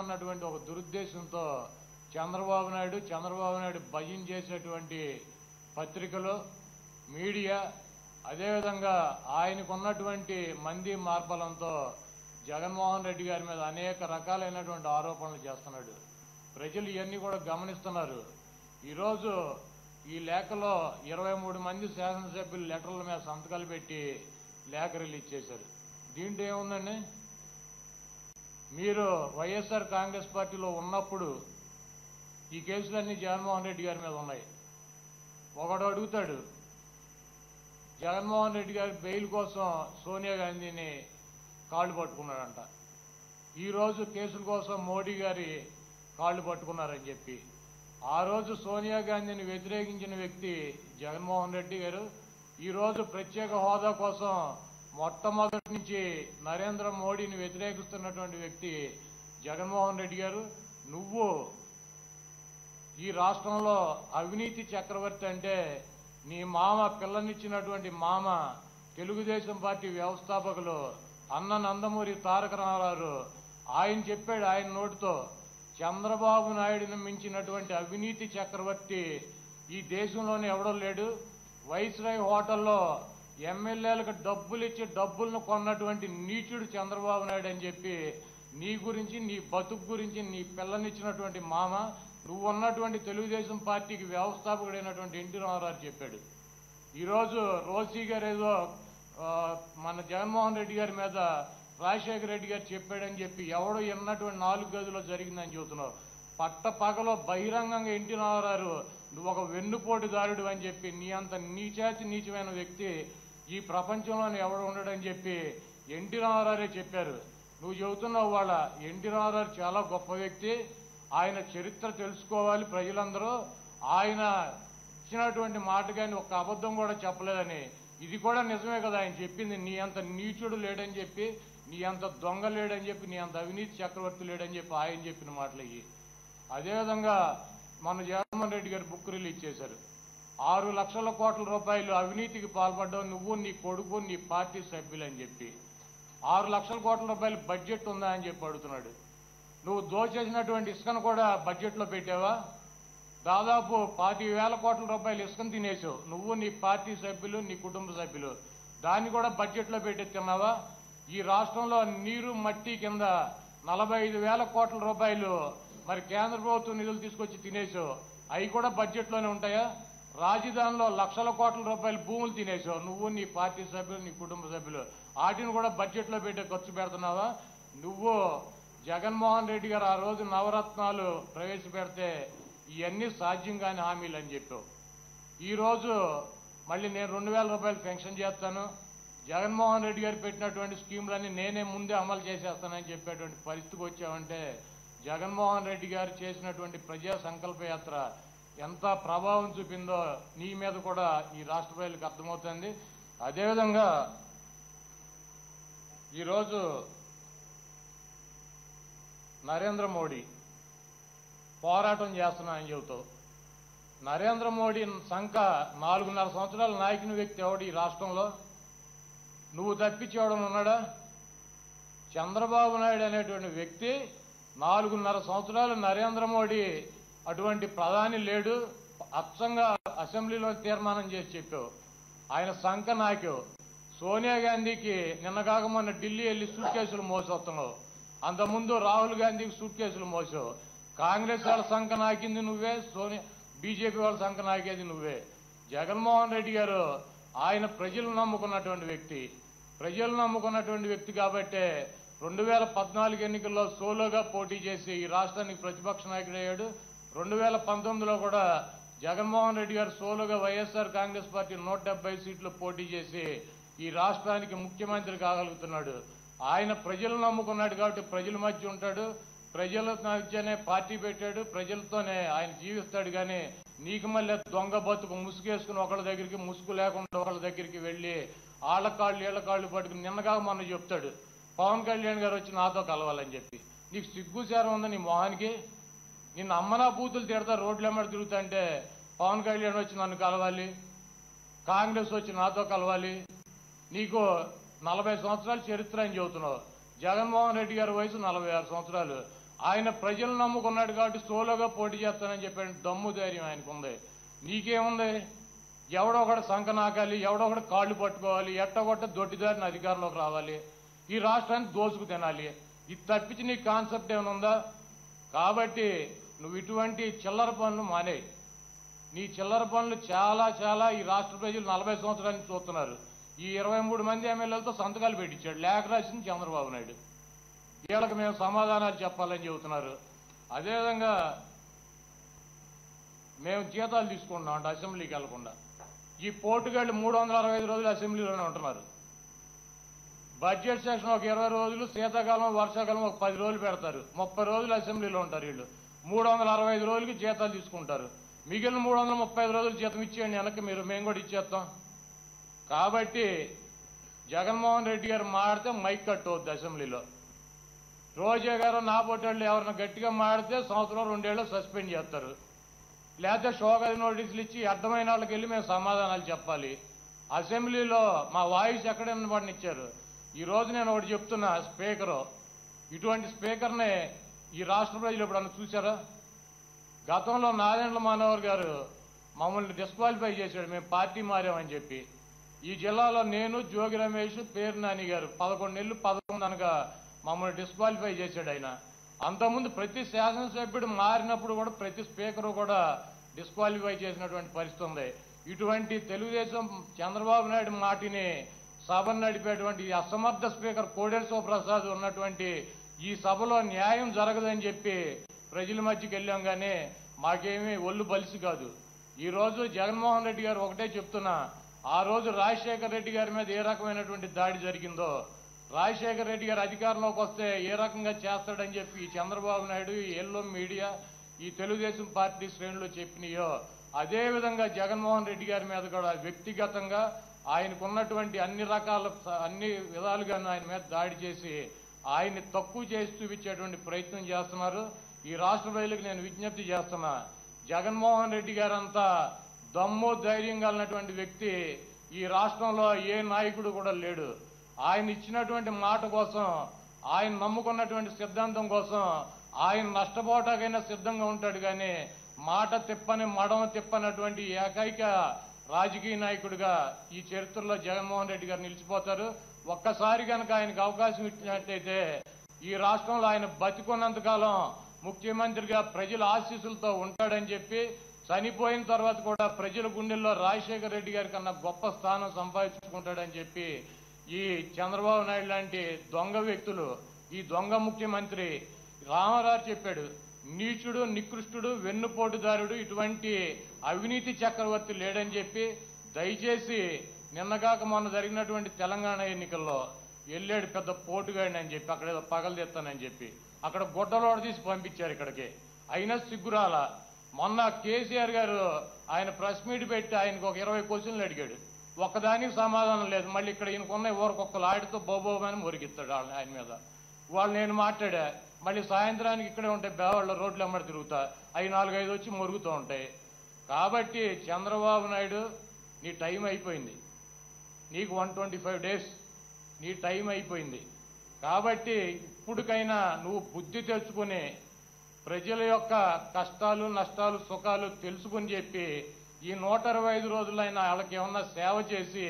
ఉన్నటువంటి ఒక దురుద్దేశంతో చంద్రబాబు నాయుడు చంద్రబాబు నాయుడు భయం చేసేటువంటి పత్రికలు మీడియా అదేవిధంగా ఆయనకున్నటువంటి మంది మార్బలంతో జగన్మోహన్ రెడ్డి గారి మీద అనేక రకాలైనటువంటి ఆరోపణలు చేస్తున్నాడు. ప్రజలు ఇవన్నీ కూడా గమనిస్తున్నారు. ఈరోజు ఈ లేఖలో ఇరవై మూడు మంది శాసనసభ్యులు లెటర్ల మీద సంతకాలు పెట్టి లేఖ రిలీజ్ చేశారు. దీంట్లో ఏముందండి? మీరు వైఎస్ఆర్ కాంగ్రెస్ పార్టీలో ఉన్నప్పుడు ఈ కేసులన్నీ జగన్మోహన్ రెడ్డి గారి మీద ఉన్నాయి. ఒకడు అడుగుతాడు జగన్మోహన్ రెడ్డి గారి బెయిల్ కోసం సోనియా గాంధీని కాళ్ళు పట్టుకున్నాడంట ఈరోజు కేసుల కోసం మోడీ గారి కాళ్ళు పట్టుకున్నారని చెప్పి ఆ రోజు సోనియా గాంధీని వ్యతిరేకించిన వ్యక్తి జగన్మోహన్ రెడ్డి గారు ఈరోజు ప్రత్యేక హోదా కోసం మొట్టమొదటి నుంచి నరేంద్ర మోడీని వ్యతిరేకిస్తున్నటువంటి వ్యక్తి జగన్మోహన్ రెడ్డి గారు. నువ్వు ఈ రాష్ట్రంలో అవినీతి చక్రవర్తి అంటే నీ మామ పిల్లనిచ్చినటువంటి మామ తెలుగుదేశం పార్టీ వ్యవస్థాపకులు అన్న నందమూరి తారక రామారావు ఆయన చెప్పాడు ఆయన నోటితో చంద్రబాబు నాయుడును మించినటువంటి అవినీతి చక్రవర్తి ఈ దేశంలోనే ఎవడో లేడు. వైస్రాయ్ హోటల్లో ఎమ్మెల్యేలకు డబ్బులు ఇచ్చి డబ్బులను కొన్నటువంటి నీచుడు చంద్రబాబు నాయుడు అని చెప్పి నీ గురించి నీ బతుకు గురించి నీ పిల్లనిచ్చినటువంటి మామ నువ్వు ఉన్నటువంటి తెలుగుదేశం పార్టీకి వ్యవస్థాపకుడైనటువంటి ఎన్టీ రామారావు చెప్పాడు. ఈరోజు రోసీ గారు ఏదో మన జగన్మోహన్ రెడ్డి గారి మీద రాజశేఖర రెడ్డి గారు చెప్పాడని చెప్పి ఎవడో ఎన్నటువంటి నాలుగు గదిలో జరిగిందని చెబుతున్నావు పట్ట పగలో బహిరంగంగా ఎన్టీ రామారావు నువ్వు ఒక వెన్నుపోటుదారుడు అని చెప్పి నీ అంత నీచాతి నీచమైన వ్యక్తి ఈ ప్రపంచంలోనే ఎవడు ఉండడని చెప్పి ఎన్టీ రామారావుే చెప్పారు. నువ్వు చెబుతున్నావు వాళ్ళ ఎన్టీ రామారావు చాలా గొప్ప వ్యక్తి. ఆయన చరిత్ర తెలుసుకోవాలి ప్రజలందరూ. ఆయన ఇచ్చినటువంటి మాట కానీ ఒక అబద్ధం కూడా చెప్పలేదని. ఇది కూడా నిజమే కదా ఆయన చెప్పింది. నీ అంత నీచుడు లేడని చెప్పి నీ అంత దొంగ లేడని చెప్పి నీ అంత అవినీతి చక్రవర్తి లేడని చెప్పి ఆయన చెప్పిన మాటలు ఇవి అదేవిధంగా మన జగన్మోహన్ రెడ్డి గారు బుక్ రిలీజ్ చేశారు. ఆరు లక్షల కోట్ల రూపాయలు అవినీతికి పాల్పడ్డావు నువ్వు నీ కొడుకు నీ పార్టీ సభ్యులు అని చెప్పి. ఆరు లక్షల కోట్ల రూపాయలు బడ్జెట్ ఉందా అని చెప్పి అడుగుతున్నాడు. నువ్వు దోచేసినటువంటి ఇసుకను కూడా బడ్జెట్లో పెట్టావా? దాదాపు పాతి వేల కోట్ల రూపాయలు ఇసుకను తినేసావు. నువ్వు నీ పార్టీ సభ్యులు నీ కుటుంబ సభ్యులు. దాన్ని కూడా బడ్జెట్లో పెట్టి తిన్నావా? ఈ రాష్ట్రంలో నీరు మట్టి కింద నలభై ఐదు వేల కోట్ల రూపాయలు మరి కేంద్ర ప్రభుత్వం నిధులు తీసుకొచ్చి తినేసావు అవి కూడా బడ్జెట్లోనే ఉంటాయా? రాజధానిలో లక్షల కోట్ల రూపాయలు భూములు తినేసావు నువ్వు నీ పార్టీ సభ్యులు నీ కుటుంబ సభ్యులు వాటిని కూడా బడ్జెట్లో పెట్టే ఖర్చు పెడుతున్నావా? నువ్వు జగన్మోహన్ రెడ్డి గారు ఆ రోజు నవరత్నాలు ప్రవేశపెడితే ఇవన్నీ సాధ్యం కాని హామీలు అని చెప్పావు. ఈరోజు మళ్ళీ నేను రెండు వేల రూపాయలు పెన్షన్ చేస్తాను. జగన్మోహన్ రెడ్డి గారు పెట్టినటువంటి స్కీములన్నీ నేనే ముందే అమలు చేసేస్తానని చెప్పేటువంటి పరిస్థితికి వచ్చామంటే జగన్మోహన్ రెడ్డి గారు చేసినటువంటి ప్రజా సంకల్ప యాత్ర ఎంత ప్రభావం చూపిందో నీ మీద కూడా ఈ రాష్ట్ర ప్రజలకు అర్థమవుతుంది. అదేవిధంగా ఈరోజు నరేంద్ర మోడీ పోరాటం చేస్తున్నానని చెబుతావు నరేంద్ర మోడీ సంఖ నాలుగున్నర సంవత్సరాల నాయకుని వ్యక్తి ఎవడు ఈ రాష్ట్రంలో? నువ్వు తప్పించేవాడని ఉన్నాడా? చంద్రబాబు నాయుడు అనేటువంటి వ్యక్తి నాలుగున్నర సంవత్సరాలు నరేంద్ర మోడీ అటువంటి ప్రధాని లేడు. అచ్చంగా అసెంబ్లీలో తీర్మానం చేసి చెప్పావు. ఆయన సంఖ నాకు సోనియా గాంధీకి నిన్నగాక మొన్న ఢిల్లీ వెళ్ళి సూట్ కేసులు మోసొస్తున్నావు. అంతకుముందు రాహుల్ గాంధీకి సూట్ కేసులు మోసావు. కాంగ్రెస్ వాళ్ళ సంఖ నాకింది నువ్వే సోనియా బీజేపీ వాళ్ళ సంఖ నాకేది నువ్వే. జగన్మోహన్ రెడ్డి గారు ఆయన ప్రజలు నమ్ముకున్నటువంటి వ్యక్తి. ప్రజలు నమ్ముకున్నటువంటి వ్యక్తి కాబట్టే రెండు వేల పద్నాలుగు ఎన్నికల్లో సోలోగా పోటీ చేసి ఈ రాష్ట్రానికి ప్రతిపక్ష నాయకుడు అయ్యాడు. రెండు వేల పంతొమ్మిదిలో కూడా జగన్మోహన్ రెడ్డి గారు సోలోగా వైఎస్ఆర్ కాంగ్రెస్ పార్టీ నూట డెబ్బై సీట్లు పోటీ చేసి ఈ రాష్ట్రానికి ముఖ్యమంత్రి కాగలుగుతున్నాడు. ఆయన ప్రజలు నమ్ముకున్నాడు కాబట్టి ప్రజల మధ్య ఉంటాడు. ప్రజల మధ్యనే పార్టీ పెట్టాడు. ప్రజలతోనే ఆయన జీవిస్తాడు కానీ నీకు మళ్ళీ దొంగ బతుకు ముసుగేసుకుని ఒకళ్ళ దగ్గరికి ముసుగు లేకుండా ఒకళ్ళ దగ్గరికి వెళ్ళి ఆళ్ళ కాళ్ళు ఈళ్ళ కాళ్ళు పట్టుకుని నిన్నగా మొన్న చెప్తాడు పవన్ కళ్యాణ్ గారు వచ్చి నాతో కలవాలని చెప్పి. నీకు సిగ్గుచారం ఉందా నీ మొహానికి? నిన్ను అమ్మనా బూతులు తిడతా రోడ్లు ఎమ్మడి తిరుగుతా అంటే పవన్ కళ్యాణ్ వచ్చి నన్ను కలవాలి కాంగ్రెస్ వచ్చి నాతో కలవాలి. నీకు నలభై సంవత్సరాల చరిత్ర అని చెబుతున్నావు. జగన్మోహన్ రెడ్డి గారి వయసు నలభై ఆరు సంవత్సరాలు. ఆయన ప్రజలు నమ్ముకున్నాడు కాబట్టి సోలోగా పోటీ చేస్తానని చెప్పాడు దమ్ము ధైర్యం ఆయనకుంది. నీకేముంది? ఎవడో ఒకటి సంకనాకాలి ఎవడో ఒకటి కాళ్ళు పట్టుకోవాలి ఎట్టగొట్ట దొడ్డిదారిని అధికారంలోకి రావాలి ఈ రాష్ట్రాన్ని దోసుకు తినాలి. ఇది తప్పించి నీ కాన్సెప్ట్ ఏమైనా ఉందా? కాబట్టి నువ్వు ఇటువంటి చిల్లర పనులు మానేయి. నీ చిల్లర పనులు చాలా చాలా ఈ రాష్ట్ర ప్రజలు నలభై సంవత్సరానికి చూస్తున్నారు. ఈ ఇరవై మూడు మంది ఎమ్మెల్యేలతో సంతకాలు పెట్టించాడు. లేఖ రాసింది చంద్రబాబు నాయుడు. వీళ్ళకి మేము సమాధానాలు చెప్పాలని చెబుతున్నారు. అదేవిధంగా మేము జీతాలు తీసుకుంటున్నాం అంటే అసెంబ్లీకి వెళ్ళకుండా. ఈ పోటుగాళ్ళు మూడు వందల అరవై ఐదు రోజులు అసెంబ్లీలోనే ఉంటున్నారు. బడ్జెట్ సెషన్ ఒక ఇరవై రోజులు శీతాకాలం వర్షాకాలం ఒక పది రోజులు పెడతారు. ముప్పై రోజులు అసెంబ్లీలో ఉంటారు వీళ్ళు. మూడు వందల అరవై ఐదు రోజులకి జీతాలు తీసుకుంటారు. మిగిలిన మూడు వందల ముప్పై ఐదు రోజులు జీతం ఇచ్చేయండి వెనక్కి మీరు. మేము కూడా ఇచ్చేస్తాం. కాబట్టి జగన్మోహన్ రెడ్డి గారు మాడితే మైక్ కట్టవద్దు అసెంబ్లీలో. రోజా గారు నా పొట్టేళ్ళు ఎవరైనా గట్టిగా మాడితే సంవత్సరం రెండేళ్ళు సస్పెండ్ చేస్తారు. లేకపోతే షోగా నోటీసులు ఇచ్చి అర్థమైన వాళ్ళకి వెళ్ళి మేము సమాధానాలు చెప్పాలి. అసెంబ్లీలో మా వాయిస్ ఎక్కడ ఇచ్చారు. ఈరోజు నేను ఒకటి చెప్తున్నా స్పీకరు. ఇటువంటి స్పీకర్ని ఈ రాష్ట్ర ప్రజలు ఎప్పుడన్నా చూసారా గతంలో నారాయణ మానవర్ గారు మమ్మల్ని డిస్క్వాలిఫై చేశాడు మేము పార్టీ మారామని చెప్పి. ఈ జిల్లాలో నేను జోగి రమేష్ పేరు నాని గారు పదకొండు నెలలు పదకొండు అనగా మమ్మల్ని డిస్క్వాలిఫై చేశాడు ఆయన. అంతకుముందు ప్రతి శాసనసభ్యుడు మారినప్పుడు కూడా ప్రతి స్పీకరు కూడా డిస్క్వాలిఫై చేసినటువంటి పరిస్థితి ఉంది. ఇటువంటి తెలుగుదేశం చంద్రబాబు నాయుడు మాటిని సభను నడిపేటువంటి అసమర్థ స్పీకర్ కోడేరు సుప్రసాద్ ఉన్నటువంటి ఈ సభలో న్యాయం జరగదని చెప్పి ప్రజల మధ్యకి వెళ్ళాం కానీ మాకేమీ ఒళ్ళు బలిసి కాదు. ఈరోజు జగన్మోహన్ రెడ్డి గారు ఒకటే చెప్తున్నా ఆ రోజు రాజశేఖర రెడ్డి గారి మీద ఏ రకమైనటువంటి దాడి జరిగిందో రాజశేఖర రెడ్డి గారు అధికారంలోకి వస్తే ఏ రకంగా చేస్తాడని చెప్పి ఈ చంద్రబాబు నాయుడు ఈ ఎల్లో మీడియా ఈ తెలుగుదేశం పార్టీ శ్రేణులు చెప్పినాయో అదేవిధంగా జగన్మోహన్ రెడ్డి గారి మీద కూడా వ్యక్తిగతంగా ఆయనకున్నటువంటి అన్ని రకాల అన్ని విధాలుగా ఆయన మీద దాడి చేసి ఆయన్ని తక్కువ చేసి చూపించేటువంటి ప్రయత్నం చేస్తున్నారు. ఈ రాష్ట్ర ప్రజలకు నేను విజ్ఞప్తి చేస్తున్నా జగన్మోహన్ రెడ్డి గారంతా దమ్ము ధైర్యం కలిగినటువంటి వ్యక్తి. ఈ రాష్ట్రంలో ఏ నాయకుడు కూడా లేడు. ఆయన ఇచ్చినటువంటి మాట కోసం ఆయన నమ్ముకున్నటువంటి సిద్ధాంతం కోసం ఆయన నష్టపోవటాకైనా సిద్ధంగా ఉంటాడు కానీ మాట తిప్పని మడమ తిప్పనటువంటి ఏకైక రాజకీయ నాయకుడిగా ఈ చరిత్రలో జగన్మోహన్ రెడ్డి గారు నిలిచిపోతారు. ఒక్కసారి కనుక ఆయనకు అవకాశం ఇచ్చినట్టయితే ఈ రాష్ట్రంలో ఆయన బతికున్నంత కాలం ముఖ్యమంత్రిగా ప్రజల ఆశీస్సులతో ఉంటాడని చెప్పి చనిపోయిన తర్వాత కూడా ప్రజల గుండెల్లో రాజశేఖర రెడ్డి గారి కన్నా గొప్ప స్థానం సంపాదించుకుంటాడని చెప్పి ఈ చంద్రబాబు నాయుడు లాంటి దొంగ వ్యక్తులు ఈ దొంగ ముఖ్యమంత్రి రామారావు చెప్పాడు నీచుడు నికృష్టుడు వెన్నుపోటుదారుడు ఇటువంటి అవినీతి చక్రవర్తి లేడని చెప్పి దయచేసి నిన్నగాక మొన్న జరిగినటువంటి తెలంగాణ ఎన్నికల్లో వెళ్ళాడు పెద్ద పోటుగాడిని అని చెప్పి అక్కడ ఏదో పగలదెత్తానని చెప్పి అక్కడ గుడ్డలోడ తీసి పంపించారు ఇక్కడికి. అయినా సిగ్గురాల మొన్న కేసీఆర్ గారు ఆయన ప్రెస్ మీట్ పెట్టి ఆయనకు ఒక ఇరవై క్వశ్చన్లు అడిగాడు. ఒక్కదానికి సమాధానం లేదు. మళ్ళీ ఇక్కడ ఈయనకున్న ఊరకొక్కలు ఆడితో బోబోమని మురిగిస్తాడు వాళ్ళని ఆయన మీద. వాళ్ళు నేను మాట్లాడా మళ్ళీ సాయంత్రానికి ఇక్కడే ఉంటాయి బేవాళ్ళ రోడ్లు అమ్మడి తిరుగుతా. అవి నాలుగైదు వచ్చి మురుగుతూ ఉంటాయి. కాబట్టి చంద్రబాబు నాయుడు నీ టైం అయిపోయింది. నీకు వన్ ట్వంటీ ఫైవ్ డేస్. నీ టైం అయిపోయింది. కాబట్టి ఇప్పటికైనా నువ్వు బుద్ధి తెచ్చుకుని ప్రజల యొక్క కష్టాలు నష్టాలు సుఖాలు తెలుసుకుని చెప్పి ఈ నూట ఇరవై ఐదు రోజులైనా వాళ్ళకి ఏమన్నా సేవ చేసి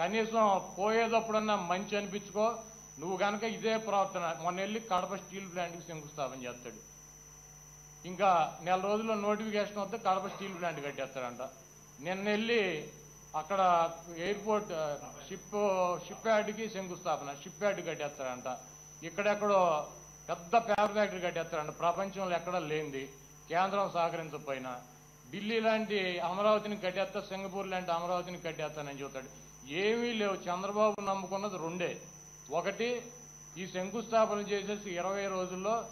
కనీసం పోయేటప్పుడన్నా మంచి అనిపించుకో నువ్వు కనుక ఇదే ప్రవర్తన మొన్న వెళ్ళి కడప స్టీల్ ప్లాంట్కి శంకుస్థాపన చేస్తాడు. ఇంకా నెల రోజుల్లో నోటిఫికేషన్ వస్తే కడప స్టీల్ ప్లాంట్ కట్టేస్తాడంట. నిన్న వెళ్ళి అక్కడ ఎయిర్పోర్ట్ షిప్ షిప్ యార్డ్కి శంకుస్థాపన షిప్ యార్డ్ కట్టేస్తాడంట. ఇక్కడెక్కడో పెద్ద పేపర్ ఫ్యాక్టరీ కట్టేస్తాడంట. ప్రపంచంలో ఎక్కడా లేనిది. కేంద్రం సహకరించకపోయినా ఢిల్లీ లాంటి అమరావతిని కట్టేస్తా సింగపూర్ లాంటి అమరావతిని కట్టేస్తానని చెబుతాడు. ఏమీ లేవు. చంద్రబాబు నమ్ముకున్నది రెండే. ఒకటి ఈ శంకుస్థాపన చేసేసి ఇరవై రోజుల్లో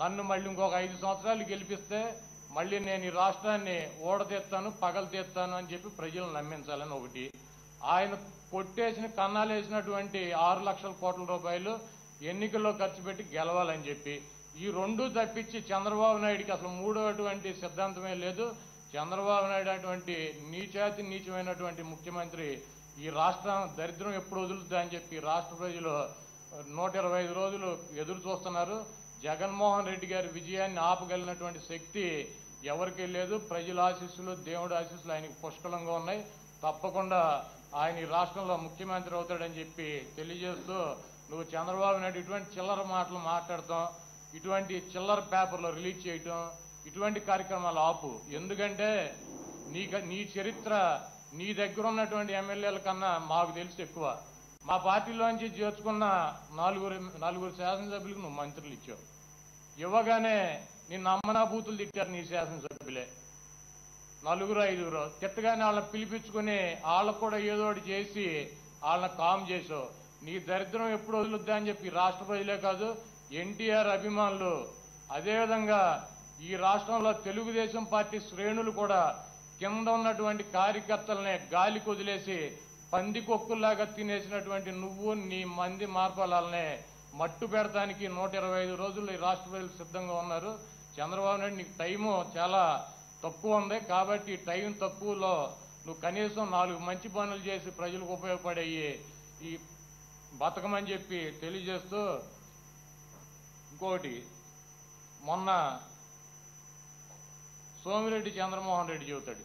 నన్ను మళ్ళీ ఇంకొక ఐదు సంవత్సరాలు గెలిపిస్తే మళ్ళీ నేను ఈ రాష్ట్రాన్ని ఓడతీస్తాను పగలు తీస్తాను అని చెప్పి ప్రజలను నమ్మించాలని ఒకటి. ఆయన కొట్టేసిన కన్నాలేసినటువంటి ఆరు లక్షల కోట్ల రూపాయలు ఎన్నికల్లో ఖర్చు పెట్టి గెలవాలని చెప్పి. ఈ రెండు తప్పించి చంద్రబాబు నాయుడికి అసలు మూడోటువంటి సిద్ధాంతమే లేదు. చంద్రబాబు నాయుడు అటువంటి నీచాతి నీచమైనటువంటి ముఖ్యమంత్రి ఈ రాష్ట్రం దరిద్రం ఎప్పుడు వదులుద్దా అని చెప్పి రాష్ట్ర ప్రజలు నూట ఇరవై ఐదు రోజులు ఎదురు చూస్తున్నారు. జగన్మోహన్ రెడ్డి గారి విజయాన్ని ఆపగలిగినటువంటి శక్తి ఎవరికీ లేదు. ప్రజల ఆశీస్సులు దేవుడి ఆశీస్సులు ఆయనకు పుష్కలంగా ఉన్నాయి. తప్పకుండా ఆయన ఈ రాష్ట్రంలో ముఖ్యమంత్రి అవుతాడని చెప్పి తెలియజేస్తూ నువ్వు చంద్రబాబు నాయుడు ఇటువంటి చిల్లర మాటలు మాట్లాడతాం ఇటువంటి చిల్లర పేపర్లు రిలీజ్ చేయటం ఇటువంటి కార్యక్రమాలు ఆపు. ఎందుకంటే నీ నీ చరిత్ర నీ దగ్గర ఉన్నటువంటి ఎమ్మెల్యేల కన్నా మాకు తెలిసి ఎక్కువ. మా పార్టీలోంచి చేర్చుకున్న నలుగురు నలుగురు శాసనసభ్యులకు నువ్వు మంత్రులు ఇచ్చావు. ఇవ్వగానే నిన్ను అమ్మనాభూతులు తిట్టారు నీ శాసనసభ్యులే. నలుగురు ఐదుగురు. తిట్టగానే వాళ్ళని పిలిపించుకుని వాళ్ళకు కూడా ఏదో ఒకటి చేసి వాళ్ళని కామ్ చేసావు. నీ దరిద్రం ఎప్పుడు వదులుద్దా అని చెప్పి రాష్ట్ర ప్రజలే కాదు ఎన్టీఆర్ అభిమానులు అదేవిధంగా ఈ రాష్ట్రంలో తెలుగుదేశం పార్టీ శ్రేణులు కూడా కింద ఉన్నటువంటి కార్యకర్తలనే గాలి కొదిలేసి పందికొక్కుల్లాగా తినేసినటువంటి నువ్వు నీ మంది మార్పాలనే మట్టు పెడతానికి నూట ఇరవై ఐదు రోజులు ఈ రాష్ట్ర ప్రజలు సిద్ధంగా ఉన్నారు. చంద్రబాబు నాయుడు నీకు టైము చాలా తక్కువ ఉంది కాబట్టి టైం తక్కువలో నువ్వు కనీసం నాలుగు మంచి పనులు చేసి ప్రజలకు ఉపయోగపడేవి ఈ బతకమని చెప్పి తెలియజేస్తూ ఇంకోటి మొన్న సోమిరెడ్డి చంద్రమోహన్ రెడ్డి చెబుతాడు.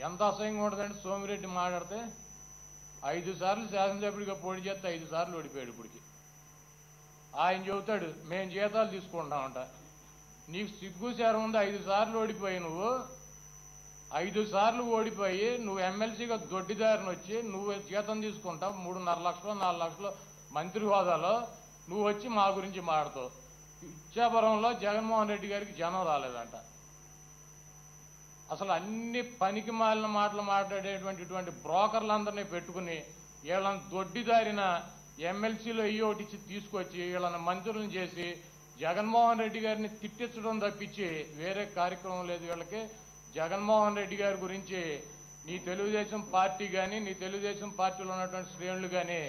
ఎంత అసహ్యంగా ఉంటుందంటే సోమిరెడ్డి మాట్లాడితే? ఐదు సార్లు శాసనసభ్యుడిగా పోటీ చేస్తే ఐదు సార్లు ఓడిపోయాడు ఇప్పటికి. ఆయన చెబుతాడు మేము జీతాలు తీసుకుంటామంట. నీకు సిగ్గు శారం ఉంది ఐదు సార్లు ఓడిపోయి నువ్వు. ఐదు సార్లు ఓడిపోయి నువ్వు ఎమ్మెల్సీగా దొడ్డిదారిని వచ్చి నువ్వు జీతం తీసుకుంటావు మూడున్నర లక్షలు నాలుగు లక్షలు మంత్రి హోదాలో. నువ్వు వచ్చి మా గురించి మాడతావు ఇచ్చాపురంలో జగన్మోహన్ రెడ్డి గారికి జనం రాలేదంట. అసలు అన్ని పనికి మాలిన మాటలు మాట్లాడేటువంటి ఇటువంటి బ్రోకర్లందరినీ పెట్టుకుని వీళ్ళని దొడ్డిదారిన ఎమ్మెల్సీలో ఇయ్యి ఒకటిచ్చి తీసుకొచ్చి వీళ్ళని మంత్రులను చేసి జగన్మోహన్ రెడ్డి గారిని తిట్టించడం తప్పించి వేరే కార్యక్రమం లేదు వీళ్ళకి. జగన్మోహన్ రెడ్డి గారి గురించి నీ తెలుగుదేశం పార్టీ కానీ నీ తెలుగుదేశం పార్టీలో ఉన్నటువంటి శ్రేణులు కానీ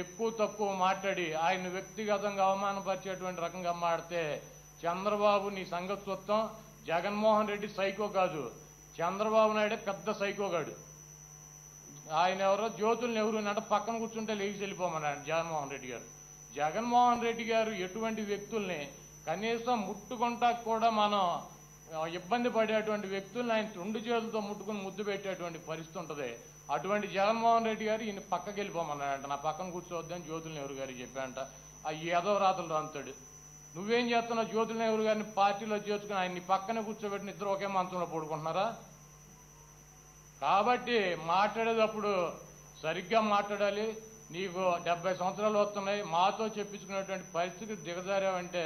ఎక్కువ తక్కువ మాట్లాడి ఆయన వ్యక్తిగతంగా అవమానపరిచేటువంటి రకంగా మాడితే చంద్రబాబు నీ సంగతి చూస్తాం. జగన్మోహన్ రెడ్డి సైకో కాదు. చంద్రబాబు నాయుడే పెద్ద సైకోగాడు ఆయన ఎవరో జ్యోతులు ఎవరు అంటే పక్కన కూర్చుంటే లేచి వెళ్ళిపోమన్నాడు జగన్మోహన్ రెడ్డి గారు. జగన్మోహన్ రెడ్డి గారు ఎటువంటి వ్యక్తుల్ని కనీసం ముట్టుకుంటా కూడా మనం ఇబ్బంది పడేటువంటి వ్యక్తులను ఆయన రెండు చేతులతో ముట్టుకుని ముద్దు పెట్టేటువంటి పరిస్థితి ఉంటుంది. అటువంటి జగన్మోహన్ రెడ్డి గారు ఈయన పక్కకి వెళ్ళిపోమన్నాడంట. నా పక్కన కూర్చోవద్దని జ్యోతుల నెహ్రూ గారికి చెప్పాడంట ఆ ఏదో రాతలు రాంతాడు నువ్వేం చేస్తున్నావు? జ్యోతుల నెహ్రూ గారిని పార్టీలో చేర్చుకుని ఆయన పక్కన కూర్చోబెట్టిన ఇద్దరు ఒకే మంచంలో పడుకుంటున్నారా? కాబట్టి మాట్లాడేటప్పుడు సరిగ్గా మాట్లాడాలి. నీకు డెబ్బై సంవత్సరాలు వస్తున్నాయి. మాతో చెప్పించుకునేటువంటి పరిస్థితి దిగజారావంటే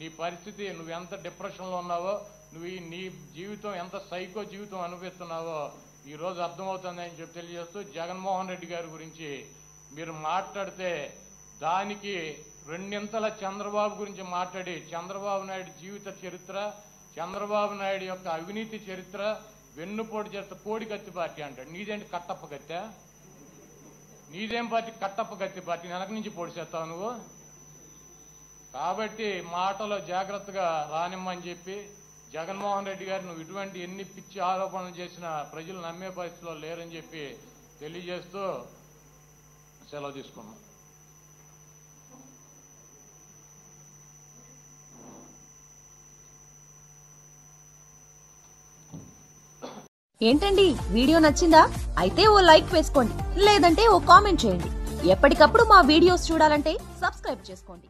నీ పరిస్థితి నువ్వు ఎంత డిప్రెషన్లో ఉన్నావో నువ్వు నీ జీవితం ఎంత సైకో జీవితం అనిపిస్తున్నావో ఈ రోజు అర్థమవుతుంది అని చెప్పి తెలియజేస్తూ జగన్మోహన్ రెడ్డి గారి గురించి మీరు మాట్లాడితే దానికి రెండింతల చంద్రబాబు గురించి మాట్లాడి చంద్రబాబు నాయుడు జీవిత చరిత్ర చంద్రబాబు నాయుడు యొక్క అవినీతి చరిత్ర వెన్నుపోటు చేత కోడి కత్తి పార్టీ అంటాడు. నీదేంటి కట్టప్ప కత్తా? నీదేం పార్టీ? కట్టప్ప కత్తి పార్టీ. వెనక నుంచి పోటీ చేస్తావు నువ్వు? కాబట్టి మాటలో జాగ్రత్తగా రానిమ్మని చెప్పి జగన్మోహన్ రెడ్డి గారు నువ్వు ఇటువంటి ఎన్ని పిచ్చి ఆరోపణలు చేసినా ప్రజలు నమ్మే పరిస్థితిలో లేరని చెప్పి తెలియజేస్తూ సెలవు తీసుకున్నాం. ఏంటండి? వీడియో నచ్చిందా? అయితే ఓ లైక్ వేసుకోండి. లేదంటే ఓ కామెంట్ చేయండి. ఎప్పటికప్పుడు మా వీడియోస్ చూడాలంటే సబ్స్క్రైబ్ చేసుకోండి.